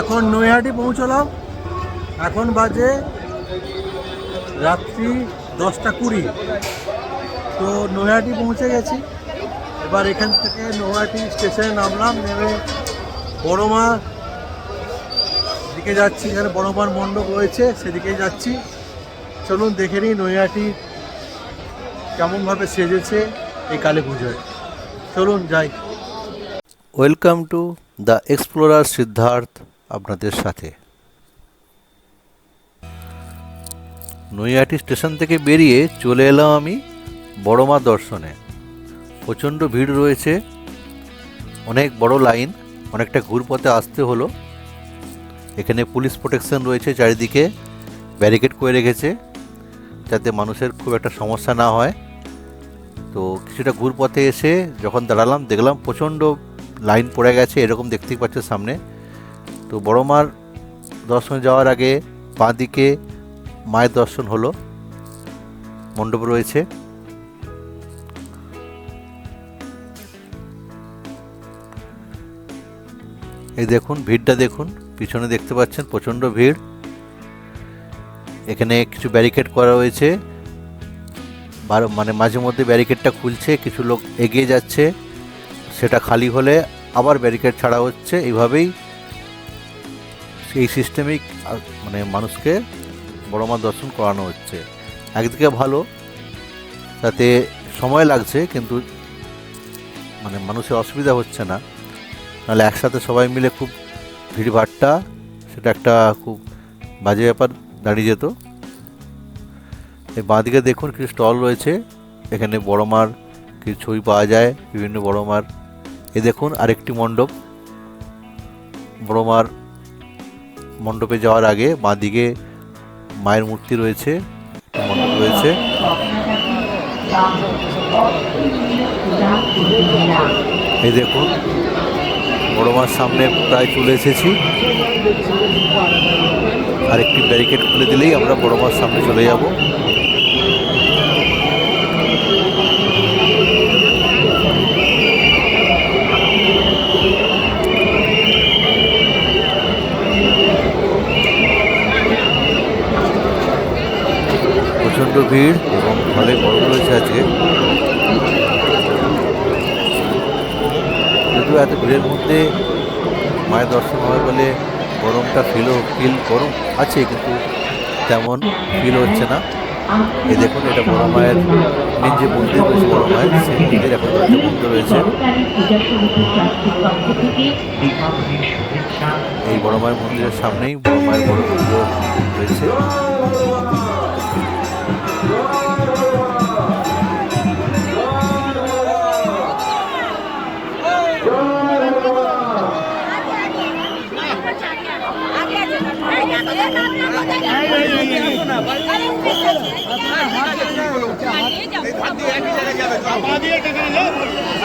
এখন নৈহাটি পৌঁছলাম। এখন বাজে রাত্রি দশটা কুড়ি। তো নৈহাটি পৌঁছে গেছি। এবার এখান থেকে নৈহাটি স্টেশনে নামলাম, নেমে বড়মা দিকে যাচ্ছি। এখানে বড়মার মণ্ডপ রয়েছে সেদিকে যাচ্ছি। চলুন দেখে নিই নৈহাটি কেমনভাবে সেজেছে এই কালী পুজোয়। চলুন যাই। Welcome to the explorer Siddharth আপনাদের সাথে। নৈহাটি স্টেশন থেকে বেরিয়ে চলে এলাম আমি বড়মা দর্শনে। প্রচণ্ড ভিড় রয়েছে। অনেক বড় লাইন, অনেকটা ঘুরপথে আসতে হলো। এখানে পুলিশ প্রোটেকশন রয়েছে চারিদিকে, ব্যারিকেড করে রেখেছে, যাতে মানুষের খুব একটা সমস্যা না হয়। তো কিছুটা ঘুরপথে এসে যখন দাঁড়ালাম, দেখলাম প্রচণ্ড লাইন পড়ে গেছে, এরকম দেখতেই পাচ্ছে সামনে। তো বড় মার দর্শনে যাওয়ার আগে বাঁ দিকে মায়ের দর্শন হলো। মণ্ডপ রয়েছে। এই দেখুন, ভিড়টা দেখুন। পিছনে দেখতে পাচ্ছেন প্রচণ্ড ভিড়। এখানে কিছু ব্যারিকেড করা রয়েছে। মানে মাঝে মধ্যে ব্যারিকেডটা খুলছে, কিছু লোক এগিয়ে যাচ্ছে। সেটা খালি হলে আবার ব্যারিকেড ছাড়া হচ্ছে। এইভাবেই এই সিস্টেমেই মানে মানুষকে বড় মা দর্শন করানো হচ্ছে। একদিকে ভালো, তাতে সময় লাগছে, কিন্তু মানে মানুষের অসুবিধা হচ্ছে না। নাহলে একসাথে সবাই মিলে খুব ভিড়ভাট্টা সেটা একটা খুব বাজে ব্যাপার দাঁড়িয়ে যেত। এই বাঁদিকে দেখুন কিছু স্টল রয়েছে, এখানে বড় মার কিছু ছবি পাওয়া যায়, বিভিন্ন বড় মার। এ দেখুন আরেকটি মণ্ডপ, বড় মার মণ্ডপে যাওয়ার আগে বাঁ দিকে মায়ের মূর্তি রয়েছে, মণ্ডপ রয়েছে। এই দেখুন, বড় মার সামনে প্রায় চলে এসেছি। আর একটি ব্যারিকেড খুলে দিলেই আমরা বড় মার সামনে চলে যাব প্রচণ্ড ভিড় এবং ফলে গরম রয়েছে আজকে যদিও এত ভিড়ের মধ্যে মায়ের দর্শন হয় বলে গরমটা ফিলও ফিল গরম আছে, কিন্তু তেমন ফিল হচ্ছে না। এই দেখুন, এটা বড় মায়ের মেন যে মন্দির রয়েছে, বড় মায়ের সেই মন্দির, এখন দরজা বন্ধ রয়েছে। এই বড় মায়ের মন্দিরের সামনেই বড় মায়ের বড় মন্দির রয়েছে।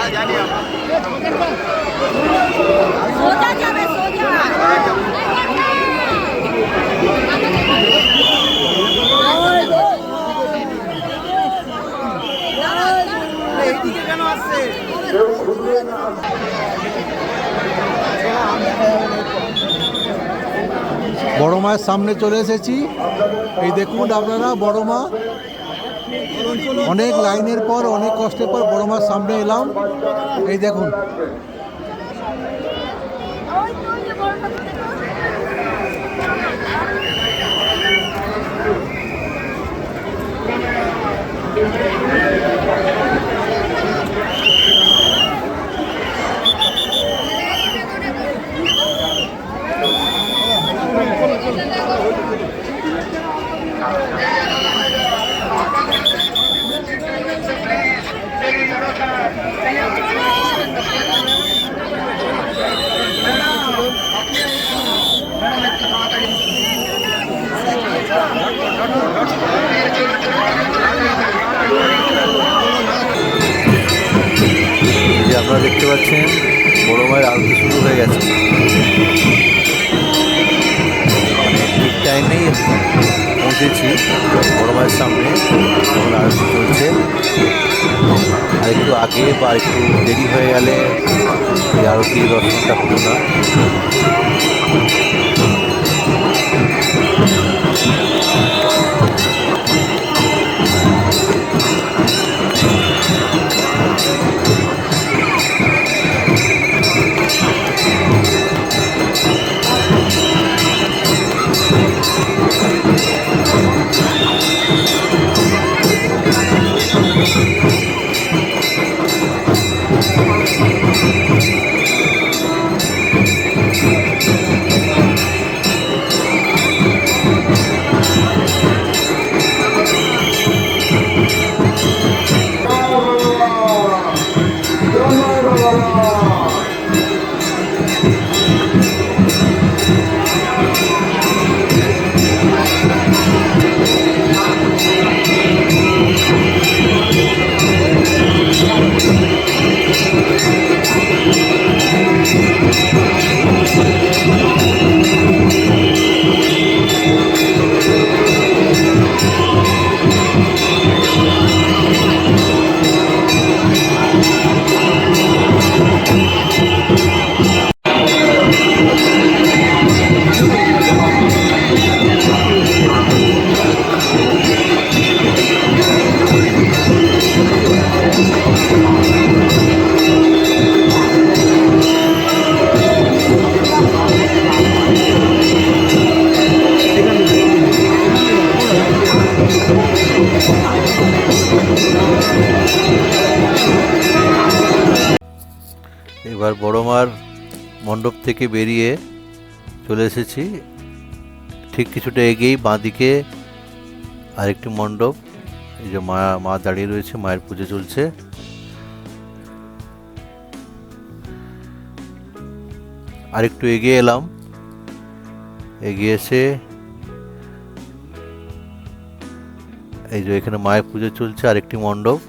সোজা মায়ের সামনে চলে এসেছি। এই দেখুন আপনারা, বড় মা। অনেক লাইনের পর, অনেক কষ্টের পর বড় মার সামনে এলাম। এই দেখুন যে আপনারা দেখতে পাচ্ছেন। বড় মায়ের আরতি শুরু হয়ে গেছে। ঠিক টাইমেই পৌঁছেছি বড় মায়ের সামনে। তখন আরতি চলছে। আর একটু আগে বা একটু দেরি হয়ে গেলে এই আরতি দর্শনটা হতো না। মণ্ডপ থেকে বেরিয়ে চলে এসেছি। ঠিক কিছুটা এগিয়েই বাঁদিকে আরেকটি মণ্ডপ, এই যে মা মা দাঁড়িয়ে রয়েছে, মায়ের পুজো চলছে। আরেকটু এগিয়ে এলাম। এগিয়ে এসে এই যে এখানে মায়ের পুজো চলছে, আরেকটি মণ্ডপ।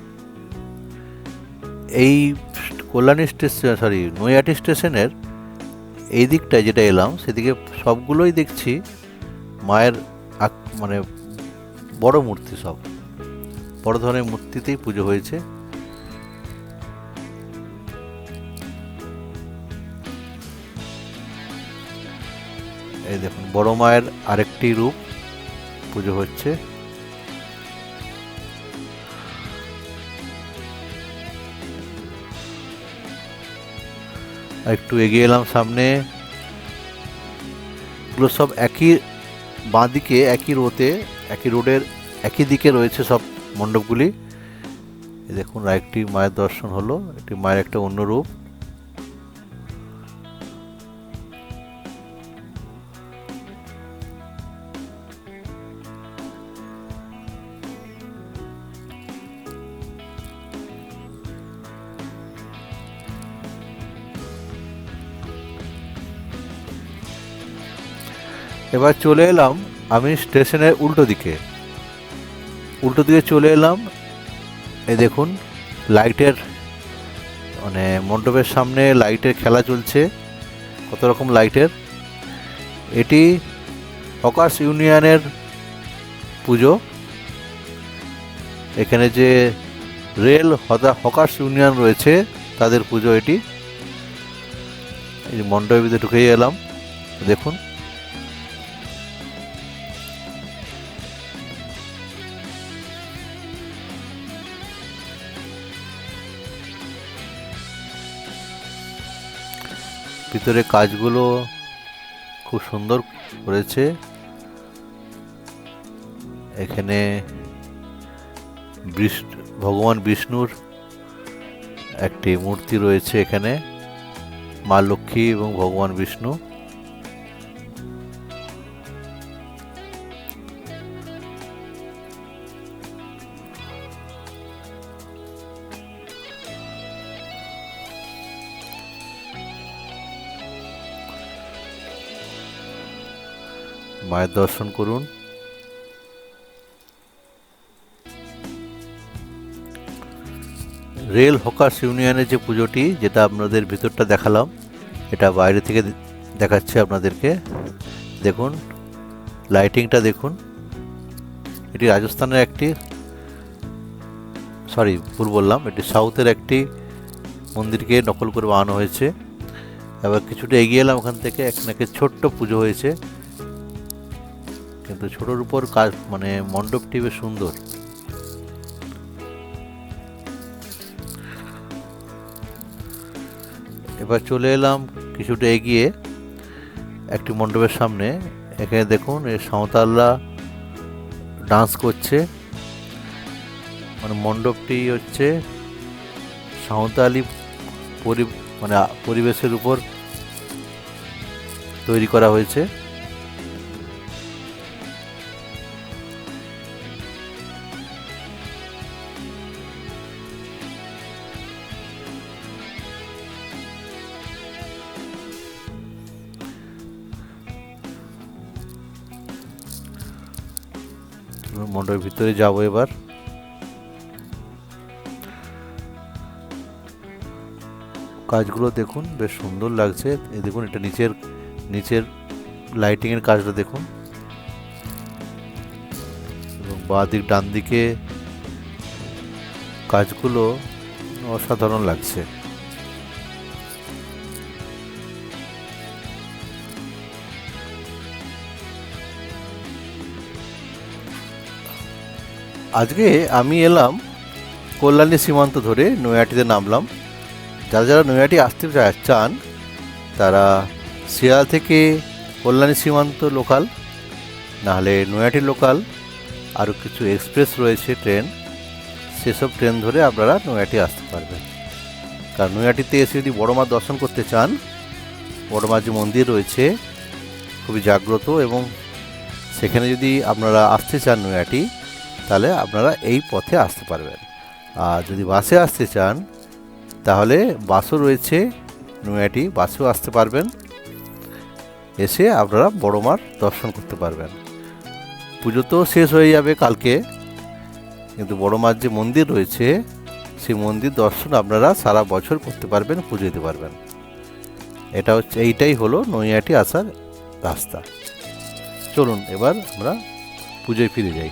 এই কল্যাণী স্টেশন, সরি, নৈহাটি স্টেশনের এই দিকটায় যেটা এলাম, সেদিকে সবগুলোই দেখছি মায়ের মানে বড় মূর্তি সব। বড় ধরনের মূর্তিতেই পুজো হয়েছে। এই দেখুন, বড় মায়ের আরেকটি রূপ পুজো হচ্ছে। একটু এগিয়ে এলাম সামনে। এগুলো সব একই বাঁদিকে, একই রোতে, একই রোডের একই দিকে রয়েছে সব মণ্ডপগুলি। দেখুন, আরেকটি মায়ের দর্শন হলো, একটি মায়ের একটা অন্য রূপ। এবার চলে এলাম আমি স্টেশনের উল্টো দিকে। উল্টো দিকে চলে এলাম, এই দেখুন, লাইটের মানে মণ্ডপের সামনে লাইটের খেলা চলছে, কত রকম লাইটের। এটি হকার্স ইউনিয়নের পুজো। এখানে যে রেল হদা হকার্স ইউনিয়ন রয়েছে, তাদের পুজো এটি। এই মণ্ডপের ভিতরে ঢুকে এলাম, দেখুন। ভিতরে কাজগুলো খুব সুন্দর করেছে। এখানে ভগবান বিষ্ণুর একটি মূর্তি রয়েছে এখানে। মা লক্ষ্মী এবং ভগবান বিষ্ণু। মায়ের দর্শন করুন। রেল হকার্স ইউনিয়নের যে পুজোটি, যেটা আপনাদের ভিতরটা দেখালাম, এটা বাইরে থেকে দেখাচ্ছে আপনাদেরকে। দেখুন, লাইটিংটা দেখুন। এটি রাজস্থানের একটি, সরি, ভুল বললাম, এটি সাউথের একটি মন্দিরকে নকল করে বানানো হয়েছে। এবার কিছুটা এগিয়ে এলাম ওখান থেকে, এক নাকি ছোট্ট পুজো হয়েছে। কিন্তু ছোটোর উপর কাজ মানে মণ্ডপটি বেশ সুন্দর। এবার চলে এলাম কিছুটা এগিয়ে, একটি মণ্ডপের সামনে। এখানে দেখুন এই সাঁওতালরা ডান্স করছে। মানে মণ্ডপটি হচ্ছে সাঁওতালি পরি মানে পরিবেশের উপর তৈরি করা হয়েছে। ভিতরে যাব এবার। কাজগুলো দেখুন, বেশ সুন্দর লাগছে। দেখুন, এটা নিচের নিচের লাইটিংয়ের কাজটা দেখুন। এবং বাঁ দিক, ডান দিকে কাজগুলো অসাধারণ লাগছে। আজকে আমি এলাম কল্যাণী সীমান্ত ধরে নৈহাটিতে নামলাম। যারা যারা নৈহাটি আসতে চান, তারা শিয়াল থেকে কল্যাণী সীমান্ত লোকাল, নাহলে নৈহাটি লোকাল, আরও কিছু এক্সপ্রেস রয়েছে ট্রেন। সেসব ট্রেন ধরে আপনারা নৈহাটি আসতে পারবেন। কারণ নৈহাটিতে এসে যদি বড় মার দর্শন করতে চান, বড় মার যে মন্দির রয়েছে, খুবই জাগ্রত এবং সেখানে যদি আপনারা আসতে চান নৈহাটি তাহলে আপনারা এই পথে আসতে পারবেন। আর যদি বাসে আসতে চান, তাহলে বাসও রয়েছে নৈহাটি বাসেও আসতে পারবেন। এসে আপনারা বড় মার দর্শন করতে পারবেন। পুজো তো শেষ হয়ে যাবে কালকে, কিন্তু বড় মার যে মন্দির রয়েছে, সেই মন্দির দর্শন আপনারা সারা বছর করতে পারবেন, পুজো দিতে পারবেন। এটা হচ্ছে, এইটাই হলো নৈহাটি আসার রাস্তা। চলুন, এবার আমরা পুজোয় ফিরে যাই।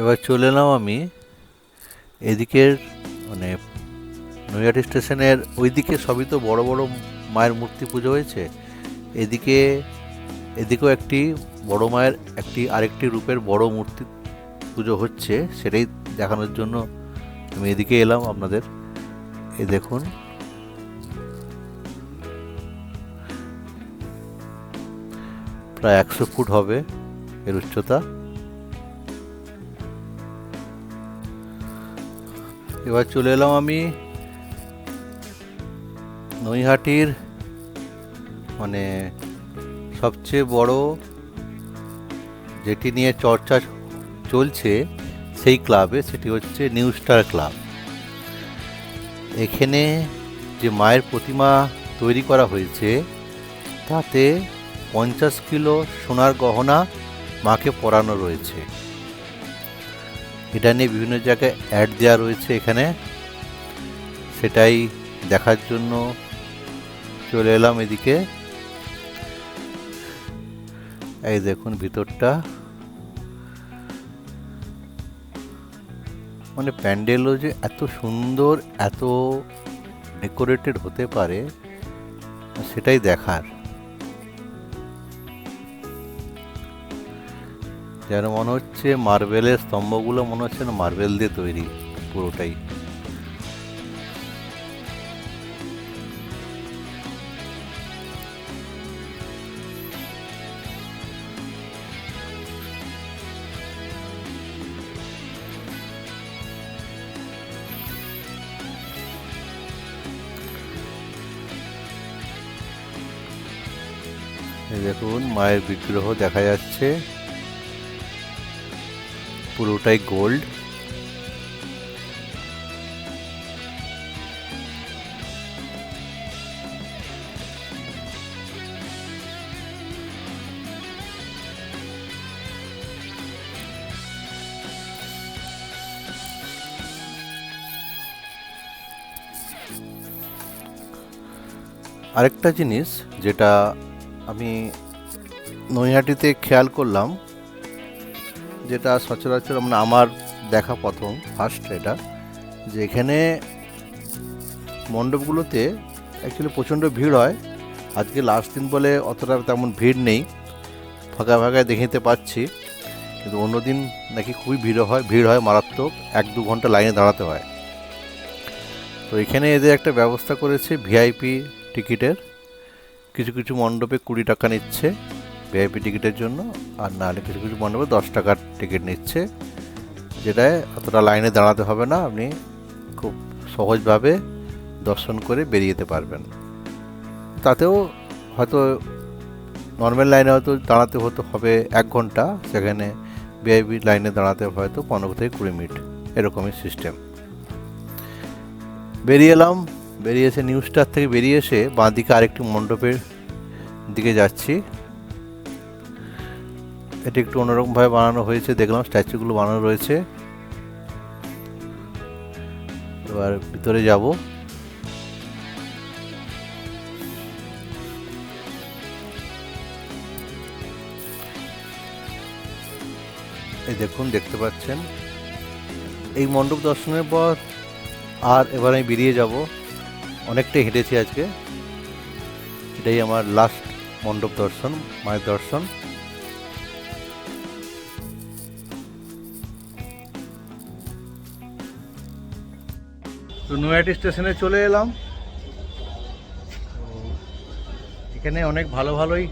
এবার চলে এলাম আমি এদিকের মানে নৈহাটি স্টেশনের ওইদিকে সবই তো বড় বড় মায়ের মূর্তি পুজো হয়েছে। এদিকে, এদিকেও একটি বড় মায়ের একটি আরেকটি রূপের বড় মূর্তি পুজো হচ্ছে, সেটাই দেখানোর জন্য আমি এদিকে এলাম আপনাদের। এ দেখুন। প্রায় একশো ফুট হবে এর উচ্চতা। এবার চলে এলাম আমি নৈহাটির মানে সবচেয়ে বড় যেটি নিয়ে চর্চা চলছে সেই ক্লাবে, সেটি হচ্ছে নিউ স্টার ক্লাব। এখানে যে মায়ের প্রতিমা তৈরি করা হয়েছে, তাতে পঞ্চাশ কিলো সোনার গহনা মাকে পরানো রয়েছে। এটা নিয়ে বিভিন্ন জায়গায় অ্যাড দেওয়া রয়েছে এখানে। সেটাই দেখার জন্য চলে এলাম এদিকে। এই দেখুন ভিতরটা। মানে প্যান্ডেলও যে এত সুন্দর, এত ডেকোরেটেড হতে পারে, সেটাই দেখার। যেন মনে হচ্ছে মার্বেলের স্তম্ভগুলো মনে হচ্ছে না মার্বেল দিয়ে তৈরি, পুরোটাই। দেখুন, মায়ের বিগ্রহ দেখা যাচ্ছে। পুরোটাই গোল্ড আরেকটা জিনিস যেটা আমি নৈহাটিতে খেয়াল করলাম যেটা সচরাচর মানে আমার দেখা প্রথম ফার্স্ট এটা, যে এখানে মণ্ডপগুলোতে অ্যাকচুয়ালি প্রচণ্ড ভিড় হয়। আজকে লাস্ট দিন বলে অতটা তেমন ভিড় নেই। ফাঁকা ফাঁকায় দেখিতে পাচ্ছি কিন্তু অন্যদিন নাকি খুবই ভিড় হয় ভিড় হয় মারাত্মক, এক দু ঘণ্টা লাইনে দাঁড়াতে হয়। তো এখানে এদের একটা ব্যবস্থা করেছে ভিআইপি টিকিটের। কিছু কিছু মণ্ডপে কুড়ি টাকা নিচ্ছে। ভিআইপি টিকিটের জন্য, আর নাহলে কিছু কিছু মণ্ডপে দশ টাকার টিকিট নিচ্ছে, যেটায় অতটা লাইনে দাঁড়াতে হবে না, আপনি খুব সহজভাবে দর্শন করে বেরিয়ে যেতে পারবেন। তাতেও হয়তো নর্মাল লাইনে হয়তো দাঁড়াতে হতে হবে এক ঘণ্টা, সেখানে ভিআইপি লাইনে দাঁড়াতে হয়তো পনেরো থেকে কুড়ি মিনিট, এরকমই সিস্টেম বেরিয়ে এলাম, বেরিয়ে এসে নিউ স্টার থেকে বেরিয়ে এসে বাঁ দিকে আরেকটি মণ্ডপের দিকে যাচ্ছি। এটি একটু অন্যরকমভাবে বানানো হয়েছে, দেখলাম স্ট্যাচুগুলো বানানো রয়েছে। এবার ভিতরে যাব। এই দেখুন, দেখতে পাচ্ছেন। এই মণ্ডপ দর্শনের পর আর এবার আমি বেরিয়ে যাব। অনেকটাই হেঁটেছি আজকে। এটাই আমার লাস্ট মণ্ডপ দর্শন মায়ের দর্শন। তো নৈহাটি স্টেশনে চলে এলাম। এখানে অনেক ভালো ভালোই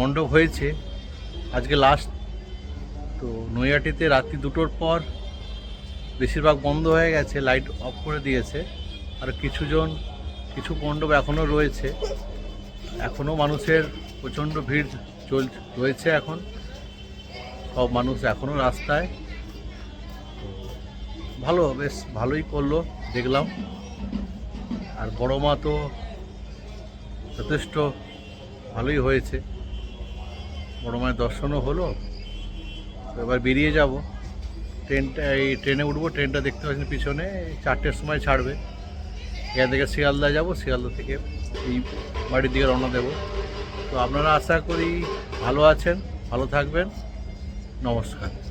মণ্ডপ হয়েছে। আজকে লাস্ট তো নৈহাটিতে রাত্রি দুটোর পর বেশিরভাগ বন্ধ হয়ে গেছে লাইট অফ করে দিয়েছে। আর কিছুজন, কিছু মণ্ডপ এখনও রয়েছে। এখনও মানুষের প্রচণ্ড ভিড় চল, রয়েছে এখন। সব মানুষ এখনও রাস্তায়। ভালো, বেশ ভালোই করল, দেখলাম। আর বড় মা তো যথেষ্ট ভালোই হয়েছে। বড় মায়ের দর্শনও হলো। এবার বেরিয়ে যাব। ট্রেনটা, এই ট্রেনে উঠবো, ট্রেনটা দেখতে পাচ্ছেন পিছনে, চারটের সময় ছাড়বে। এখান থেকে শিয়ালদা যাব, শিয়ালদা থেকে এই বাড়ির দিকে রওনা দেবো। তো আপনারা আশা করি ভালো আছেন, ভালো থাকবেন। নমস্কার।